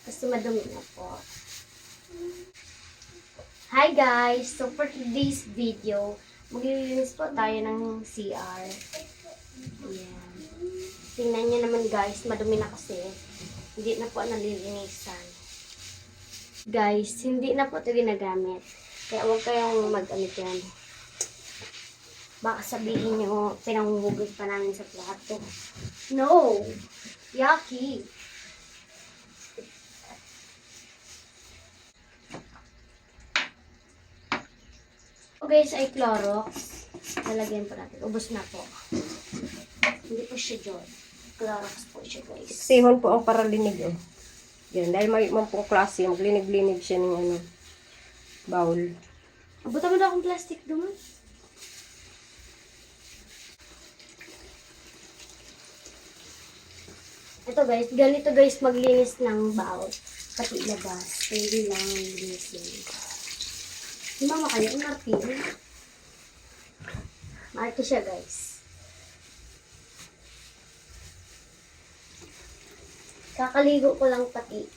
Kasi madumi na po. Hi guys! So for today's video, maglilinis po tayo ng CR. Ayan. Tingnan nyo naman guys, madumi na kasi. Hindi na po nalilinisan. Guys, hindi na po ito ginagamit. Kaya huwag kayong mag-ano dyan. Baka sabihin nyo, pinanguhugot pa namin sa plato. No! Yucky! Guys, ay Clorox. Lalagyan po natin. Ubus na po. Hindi po siya John. Clorox po siya guys. Sihon po ang paralinig oh. Yan, dahil may man pong klase, maglinig-linig siya ng ano, bowl. Abutan mo na akong plastic doon. Ito guys, ganito guys maglinis ng bawat pati labas. Pwede lang linisin. Di mama kayo, martin. Marte siya guys. Kakaligo ko lang pati.